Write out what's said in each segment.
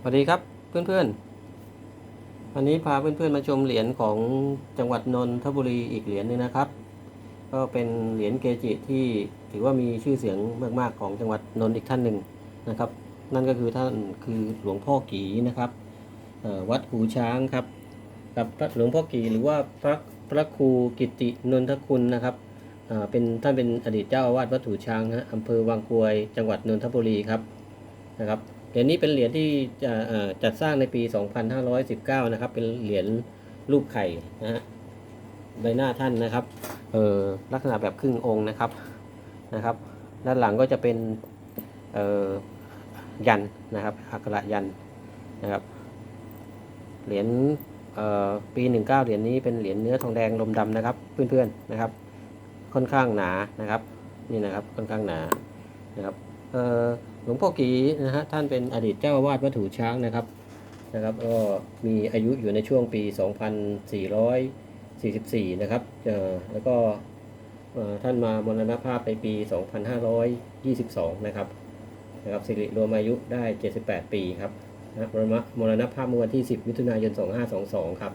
สวัสดีครับเพื่อนๆ วันนี้พาเพื่อนๆมาชมเหรียญของจังหวัดนนทบุรีอีกเหรียญหนึงนะครับ ก็เป็นเหรียญเกจิที่ถือว่ามีชื่อเสียงมากๆของจังหวัดนนท์อีกท่านหนึ่งนะครับ นั่นก็คือท่านคือหลวงพ่อกีนะครับวัดหูช้างครับกับหลวงพ่อกีหรือว่าพระพระครูกิตินนทคุณนะครับเป็นท่านเป็นอดีตเจ้าอาวาสวัดหูช้างฮะอำเภอวังกรวยจังหวัดนนทบุรีครับนะครับ เหรียญนี้เป็นเหรียญที่จะจัดสร้างในปี 2519 นะครับ เป็นเหรียญรูปไข่นะฮะใบหน้าท่านนะครับเออลักษณะแบบครึ่งองค์นะครับนะครับ ด้านหลังก็จะเป็นเออยันนะครับอักระยันนะครับ เหรียญเออปี 19 เหรียญนี้เป็นเหรียญเนื้อทองแดงลมดำนะครับ เพื่อนๆนะครับ ค่อนข้างหนานะครับ นี่นะครับค่อนข้างหนานะครับ หลวงพ่อกีนะฮะท่านเป็นอดีตเจ้าอาวาสวัดถูช้างนะครับนะครับก็มีอายุอยู่ในช่วงปี 2444 นะครับเออแล้วก็ท่านมามรณภาพในปี 2522 นะครับนะครับสิริรวมอายุได้ 78 ปีครับนะมรณะมรณภาพเมื่อวันที่ 10 มิถุนายน 2522 ครับ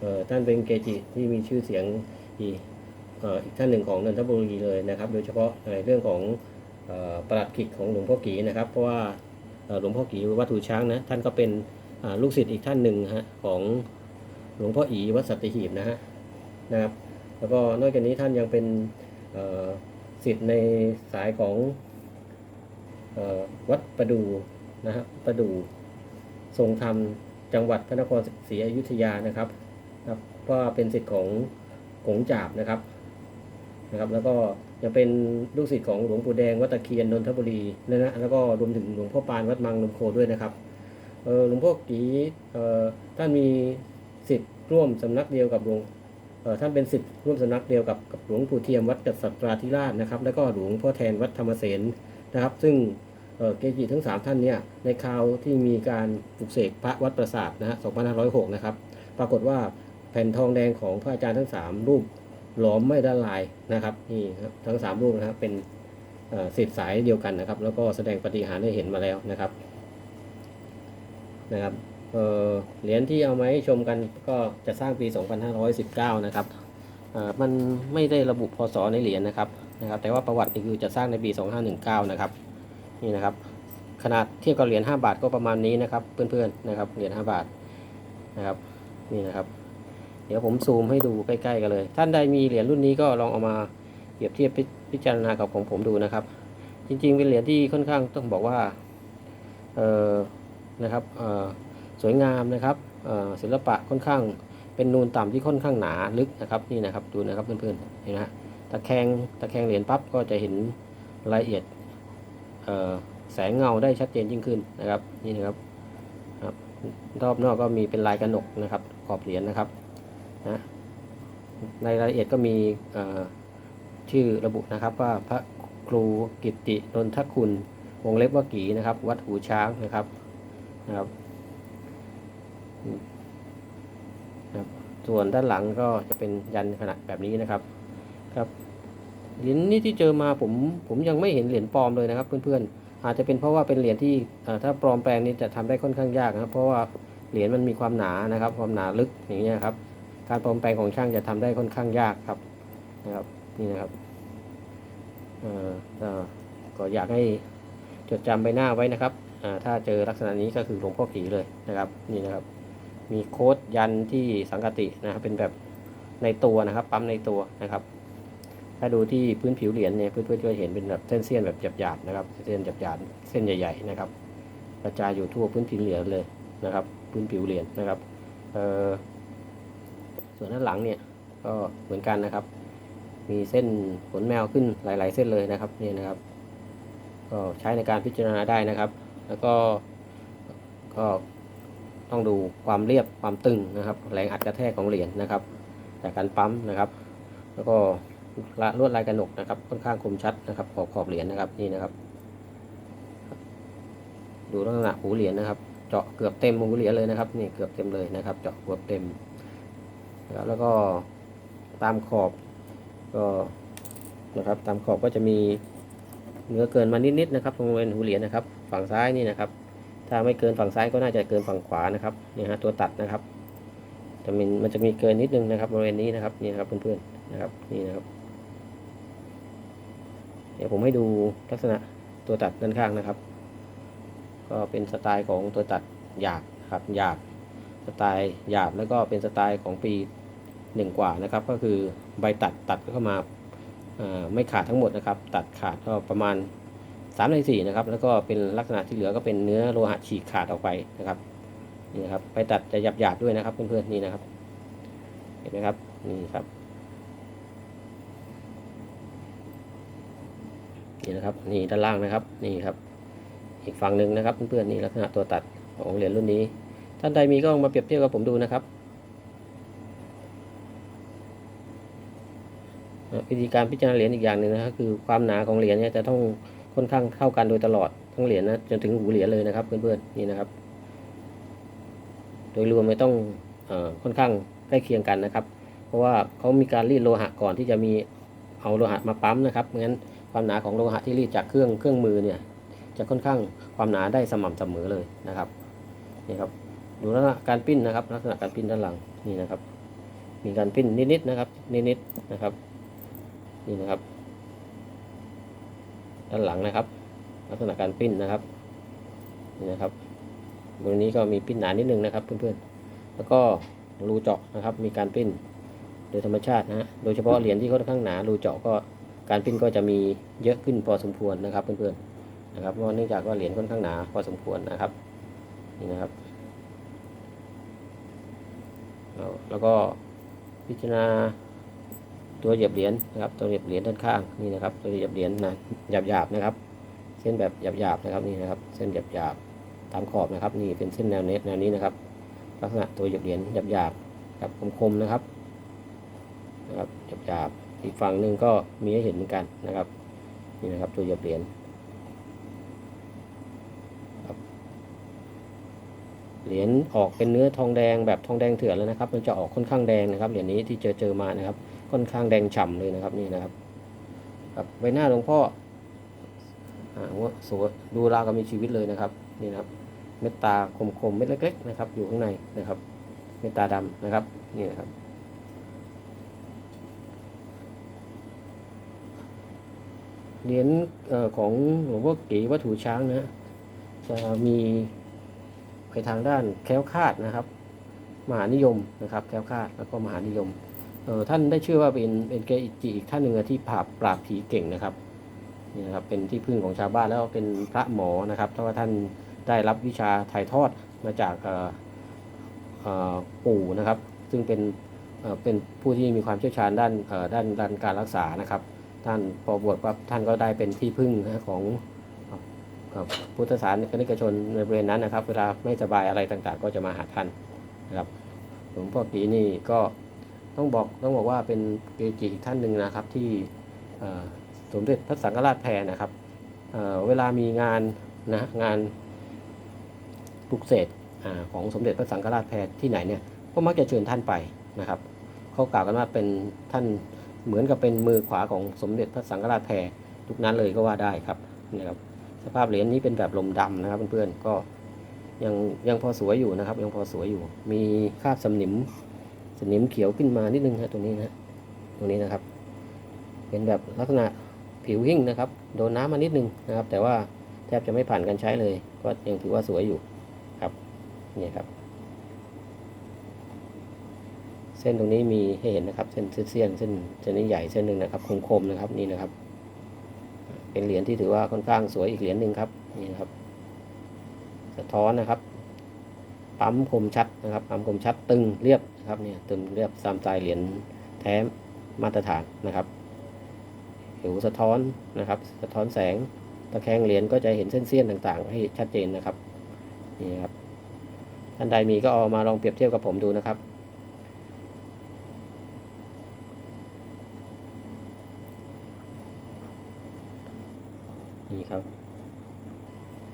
เออท่านเป็นเกจิที่มีชื่อเสียงอีกท่านหนึ่งของนนทบุรีเลยนะครับ โดยเฉพาะในเรื่องของ ประหลัดขิกของหลวงพ่อกีนะครับเพราะว่าหลวงพ่อกีวัดถูช้างนะท่านก็เป็นลูกศิษย์อีกท่านหนึ่งฮะของหลวงพ่ออีวัดสัตหีบนะฮะนะครับแล้วก็นอกจากนี้ท่านยังเป็นศิษย์ในสายของอวัดประดูนะฮะประดูทรงธรรมจังหวัดพระนครศรีอยุธยานะครับครับเพราะเป็นศิษย์ของกงจาบนะครับนะครับ แล้วก็ ยังเป็นลูกศิษย์ของหลวงปู่แดงวัดตะเคียนนนทบุรีนะนะแล้วก็รวมถึงหลวงพ่อปานวัดมังลมโคด้วยนะครับหลวงพ่อกีท่านมีศิษย์ร่วมสำนักเดียวกับหลวงท่านเป็นศิษย์ร่วมสำนักเดียวกับกับหลวงปู่เทียมวัดจัดสัตราธิราชนะครับ แล้วก็หลวงพ่อแทนวัดธรรมเสนนะครับ ซึ่งเกจิทั้งสามท่านเนี่ยในคราวที่มีการปลุกเสกพระวัดประสาทนะฮะ2506 นะครับ ปรากฏว่าแผ่นทองแดงของพระอาจารย์ทั้งสามรูป หลอมไม่ละลายนะครับนี่ครับทั้งสามรูปนะครับเป็นสิทธิ์สายเดียวกันนะครับ แล้วก็แสดงปฏิหารย์ให้เห็นมาแล้วนะครับนะครับเหรียญที่เอามาให้ชมกันก็จะสร้างปี 2519 นะครับมันไม่ได้ระบุพศในเหรียญนะครับนะครับ แต่ว่าประวัติคือจะสร้างในปี 2519 นะครับนี่นะครับ ขนาดเทียบกับเหรียญ5บาทก็ประมาณนี้นะครับ เพื่อนๆนะครับเหรียญ5บาทนะครับนี่นะครับ เดี๋ยวผมซูมให้ดูใกล้ๆกันเลย ท่านใดมีเหรียญรุ่นนี้ก็ลองเอามาเปรียบเทียบพิจารณากับของผมดูนะครับ จริงๆ เป็นเหรียญที่ค่อนข้างต้องบอกว่าเออนะครับเออสวยงามนะครับเออศิลปะค่อนข้างเป็นนูนต่ำที่ค่อนข้างหนาลึกนะครับนี่นะครับดูนะครับเพื่อนๆเห็นไหมฮะตะแคงตะแคงเหรียญปั๊บก็จะเห็นรายละเอียดแสงเงาได้ชัดเจนยิ่งขึ้นนะครับนี่นะครับครับรอบนอกก็มีเป็นลายกระหนกนะครับขอบเหรียญนะครับ นะในรายละเอียดก็มีชื่อระบุนะครับว่าพระครูกิตินนทคุณวงเล็บว่ากีนะครับ วัดหูช้างนะครับนะครับส่วนด้านหลังก็จะเป็นยันขนาดแบบนี้นะครับครับเหรียญนี้ที่เจอมาผมผมยังไม่เห็นเหรียญปลอมเลยนะครับเพื่อนๆอาจจะเป็นเพราะว่าเป็นเหรียญที่ถ้าปลอมแปลงนี่จะทำได้ค่อนข้างยากนะครับ เพราะว่าเหรียญมันมีความหนานะครับ ความหนาลึกอย่างเงี้ยครับ การปลอมแปลงของช่างจะทำได้ค่อนข้างยากครับนะครับนี่นะครับก็อยากให้จดจำใบหน้าไว้นะครับถ้าเจอลักษณะนี้ก็คือหลวงพ่อผีเลยนะครับนี่นะครับ มีโค้ดยันที่สังกตินะครับเป็นแบบในตัวนะครับ ปั๊มในตัวนะครับ ถ้าดูที่พื้นผิวเหรียญเนี่ยเพื่อนๆจะเห็นเป็นแบบเส้นเสี้ยนแบบหยาบๆนะครับเส้นหยาบๆเส้นใหญ่ ๆ นะครับ กระจายอยู่ทั่วพื้นผิวเหรียญเลยนะครับ พื้นผิวเหรียญนะครับเอ่อ ส่วนด้านหลังเนี่ยก็เหมือนกันนะครับ มีเส้นขนแมวขึ้นหลาย ๆ เส้นเลยนะครับนี่นะครับ ก็ใช้ในการพิจารณาได้นะครับ แล้วก็ก็ต้องดูความเรียบความตึงนะครับ แรงอัดกระแทกของเหรียญนะครับ จากการปั๊มนะครับ แล้วก็ละลวดลายกระหนกนะครับ ค่อนข้างคมชัดนะครับขอบขอบเหรียญนะครับนี่นะครับ ดูลักษณะหูเหรียญนะครับ เจาะเกือบเต็มหูเหรียญเลยนะครับนี่เกือบเต็มเลยนะครับ เจาะเกือบเต็ม นะครับแล้วก็ตามขอบก็นะครับตามขอบก็จะมีเนื้อเกินมานิดๆนะครับตรงบริเวณหูเหรียญนะครับ ฝั่งซ้ายนี่นะครับ ถ้าไม่เกินฝั่งซ้ายก็น่าจะเกินฝั่งขวานะครับนี่ฮะตัวตัดนะครับจะมีมันจะมีเกินนิดนึงนะครับบริเวณนี้นะครับนี่นะครับเพื่อนๆนะครับนี่นะครับ เดี๋ยวผมให้ดูลักษณะตัวตัดด้านข้างนะครับ ก็เป็นสไตล์ของตัวตัดหยาบครับหยาบสไตล์หยาบแล้วก็เป็นสไตล์ของปี หนึ่งกว่านะครับ ก็คือใบตัดตัดเข้ามาไม่ขาดทั้งหมดนะครับ ตัดขาดก็ประมาณ3ใน4นะครับ แล้วก็เป็นลักษณะที่เหลือก็เป็นเนื้อโลหะฉีกขาดออกไปนะครับนี่นะครับใบตัดจะหยาบๆด้วยนะครับเพื่อนๆนี่นะครับ เห็นไหมครับนี่ครับนี่นะครับนี่ด้านล่างนะครับนี่ครับอีกฝั่งหนึ่งนะครับเพื่อนๆนี่ลักษณะตัวตัดของเหรียญรุ่นนี้ ท่านใดมีก็ลองมาเปรียบเทียบกับผมดูนะครับอะ วิธีการพิจารณาเหรียญอีกอย่างหนึ่งนะครับคือความหนาของเหรียญเนี่ยจะต้องค่อนข้างเท่ากันโดยตลอดทั้งเหรียญนะจนถึงหูเหรียญเลยนะครับเพื่อนๆนี่นะครับ โดยรวมไม่ต้องอค่อนข้างใกล้เคียงกันนะครับ เพราะว่าเขามีการรีดโลหะก่อนที่จะมีเอาโลหะมาปั๊มนะครับไม่งั้นความหนาของโลหะที่รีดจากเครื่องเครื่องมือเนี่ยจะค่อนข้างความหนาได้สม่ำเสมอเลยนะครับนี่ครับดูลักษณะการปิ้นนะครับ ลักษณะการปิ้นด้านหลังนี่นะครับ มีการปิ้นนิดๆนะครับนิดๆนะครับ นี่นะครับ ด้านหลังนะครับ ลักษณะการปิ้นนะครับนี่นะครับบริเวณนี้ก็มีปิ้นหนานิดนึงนะครับเพื่อนๆแล้วก็รูเจาะนะครับ มีการปิ้นโดยธรรมชาตินะฮะโดยเฉพาะเหรียญที่ค่อนข้างหนารูเจาะก็การปิ้นก็จะมีเยอะขึ้นพอสมควรนะครับเพื่อนๆนะครับเพราะเนื่องจากว่าเหรียญค่อนข้างหนาพอสมควรนะครับนี่นะครับแล้วก็พิจารณา ตัวเหยียบเหรียญนะครับ ตัวเหยียบเหรียญด้านข้างนี่นะครับ ตัวเหยียบเหรียญนะหยาบๆนะครับ เส้นแบบหยาบๆนะครับนี่นะครับ เส้นหยาบๆตามขอบนะครับ นี่เป็นเส้นแนวเน็ตแนวนี้นะครับ ลักษณะตัวเหยียบเหรียญหยาบๆกับคมๆนะครับนะครับหยาบๆอีกฝั่งหนึ่งก็มีให้เห็นเหมือนกันนะครับ นี่นะครับ ตัวเหยียบเหรียญเหรียญออกเป็นเนื้อทองแดงแบบทองแดงเถื่อนแล้วนะครับ มันจะออกค่อนข้างแดงนะครับเหรียญนี้ที่เจอเจอมานะครับ ค่อนข้างแดงฉ่ำเลยนะครับนี่นะครับครับใบหน้าหลวงพ่ออ่าว่าสวยดูราวกับมีชีวิตเลยนะครับนี่นะครับ เม็ดตาคมๆเม็ดเล็ก ๆ นะครับ อยู่ข้างในนะครับ เม็ดตาดำนะครับนี่นะครับเหรียญของหลวงพ่อเก๋วัตถุช้างนะจะมีไปทางด้านแคล้วคาดนะครับ มหานิยมนะครับ แคล้วคาดแล้วก็มหานิยม ท่านได้ชื่อว่าเป็นเป็นเกจิอีกท่านหนึ่งที่ปราบปราบผีเก่งนะครับนี่นะครับเป็นที่พึ่งของชาวบ้านแล้วก็เป็นพระหมอนะครับเพราะว่าท่านได้รับวิชาถ่ายทอดมาจากอ่อเอ่อปู่นะครับ ซึ่งเป็นเอ่อเป็นผู้ที่มีความเชี่ยวชาญด้านอ่อด้านด้านการรักษานะครับ ท่านพอบวชปั๊บท่านก็ได้เป็นที่พึ่งของพุทธศาสนิกชนในบริเวณนั้นนะครับ เวลาไม่สบายอะไรต่างๆ ก็จะมาหาท่านนะครับหลวงพ่อปีนี่ก็ ต้องบอกต้องบอกว่าเป็นเกจิอีกท่านหนึ่งนะครับที่สมเด็จพระสังฆราชแพรนะครับเเวลามีงานนะงานปลุกเสกอ่าของสมเด็จพระสังฆราชแพรที่ไหนเนี่ยก็มักจะเชิญท่านไปนะครับเขากล่าวกันว่าเป็นท่านเหมือนกับเป็นมือขวาของสมเด็จพระสังฆราชแพรทุกนั้นเลยก็ว่าได้ครับนะครับสภาพเหรียญนี้เป็นแบบลมดำนะครับเพื่อนๆก็ยังยังพอสวยอยู่นะครับ ยังพอสวยอยู่ มีคราบสนิม สนิมเขียวขึ้นมานิดนึงฮะตรงนี้นะตรงนี้นะครับ เป็นแบบลักษณะผิวหิ้งนะครับ โดนน้ำมานิดนึงนะครับ แต่ว่าแทบจะไม่ผ่านการใช้เลย ก็ยังถือว่าสวยอยู่ครับนี่ครับ เส้นตรงนี้มีให้เห็นนะครับ เส้นเสี้ยนเส้นเส้นนี้ใหญ่เส้นหนึ่งนะครับคมๆนะครับนี่นะครับ เป็นเหรียญที่ถือว่าค่อนข้างสวยอีกเหรียญหนึ่งครับนี่นะครับ สะท้อนนะครับ ปั๊มคมชัดนะครับปั๊มคมชัดตึงเรียบนะครับเนี่ยตึงเรียบตามสไตล์เหรียญแท้มาตรฐานนะครับผิวสะท้อนนะครับ สะท้อนแสงตะแคงเหรียญก็จะเห็นเส้นเสี้ยนต่างๆ ให้ชัดเจนนะครับนี่ครับท่านใดมีก็เอามาลองเปรียบเทียบกับผมดูนะครับ นี่ครับ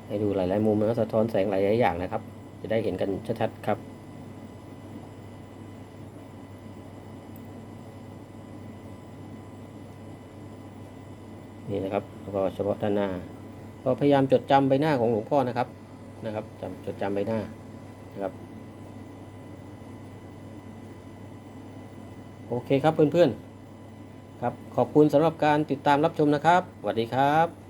ให้ดูหลายๆมุมแล้วสะท้อนแสงหลายๆอย่างนะครับ จะได้เห็นกันชัดๆครับ นี่นะครับแล้วก็เฉพาะด้านหน้า ก็พยายามจดจำใบหน้าของหลวงพ่อนะครับนะครับจำจดจำใบหน้านะครับโอเคครับเพื่อนๆครับขอบคุณสำหรับการติดตามรับชมนะครับสวัสดีครับ